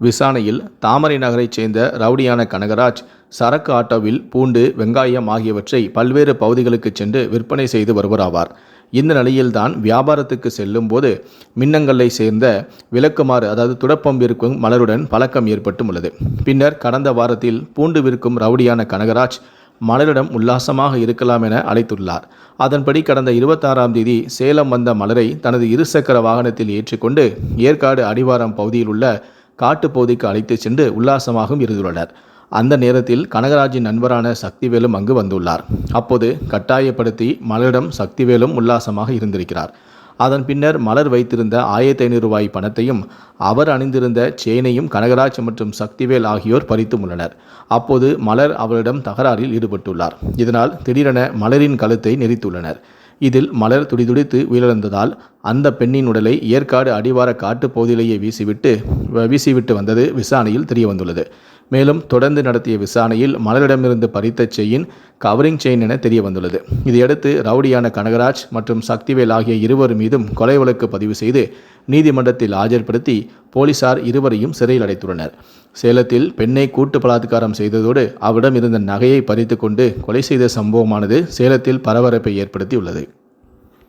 விசாரணையில் தாமரை நகரைச் சேர்ந்த ரவுடியான கனகராஜ் சரக்கு ஆட்டோவில் பூண்டு வெங்காயம் ஆகியவற்றை பல்வேறு பகுதிகளுக்கு சென்று விற்பனை செய்து வருவராவார் இந்த நிலையில்தான் வியாபாரத்துக்கு செல்லும்போது மின்னங்கல்லை சேர்ந்த விளக்குமாறு அதாவது துடப்பம் விற்கும் மலருடன் பழக்கம் ஏற்பட்டும் உள்ளது பின்னர் கடந்த வாரத்தில் பூண்டு விற்கும் ரவுடியான கனகராஜ் மலரிடம் உல்லாசமாக இருக்கலாம் என அழைத்துள்ளார். அதன்படி கடந்த இருபத்தாறாம் தேதி சேலம் வந்த மலரை தனது இருசக்கர வாகனத்தில் ஏற்றிக்கொண்டு ஏற்காடு அடிவாரம் பகுதியில் உள்ள காட்டுப்பகுதிக்கு அழைத்து சென்று உல்லாசமாகவும் இருந்துள்ளனர். அந்த நேரத்தில் கனகராஜின் நண்பரான சக்திவேலும் அங்கு வந்துள்ளார். அப்போது கட்டாயப்படுத்தி மலரிடம் சக்திவேலும் உல்லாசமாக இருந்திருக்கிறார். அதன் பின்னர் மலர் வைத்திருந்த ஆயிரத்தி ஐநூறு ரூபாய் பணத்தையும் அவர் அணிந்திருந்த செயினையும் கனகராஜ் மற்றும் சக்திவேல் ஆகியோர் பறித்து உள்ளனர் அப்போது மலர் அவரிடம் தகராறில் ஈடுபட்டுள்ளார். இதனால் திடீரென மலரின் கழுத்தை நெரித்துள்ளனர். இதில் மலர் துடிதுடித்து உயிரிழந்ததால் அந்த பெண்ணின் உடலை ஏற்காடு அடிவார காட்டுப் பகுதியிலேயே வீசிவிட்டு வீசிவிட்டு வந்தது விசாரணையில் தெரிய வந்துள்ளது மேலும் தொடர்ந்து நடத்திய விசாரணையில் மலரிடமிருந்து பறித்த செயின் கவரிங் செயின் என தெரிய வந்துள்ளது இதையடுத்து ரவுடியான கனகராஜ் மற்றும் சக்திவேல் ஆகிய இருவர் மீதும் கொலை வழக்கு பதிவு செய்து நீதிமன்றத்தில் ஆஜர்படுத்தி போலீசார் இருவரையும் சிறையில் அடைத்துள்ளனர். சேலத்தில் பெண்ணை கூட்டு பலாத்காரம் செய்ததோடு அவரிடம் இருந்த நகையை பறித்து கொண்டு கொலை செய்த சம்பவமானது சேலத்தில் பரபரப்பை ஏற்படுத்தியுள்ளது.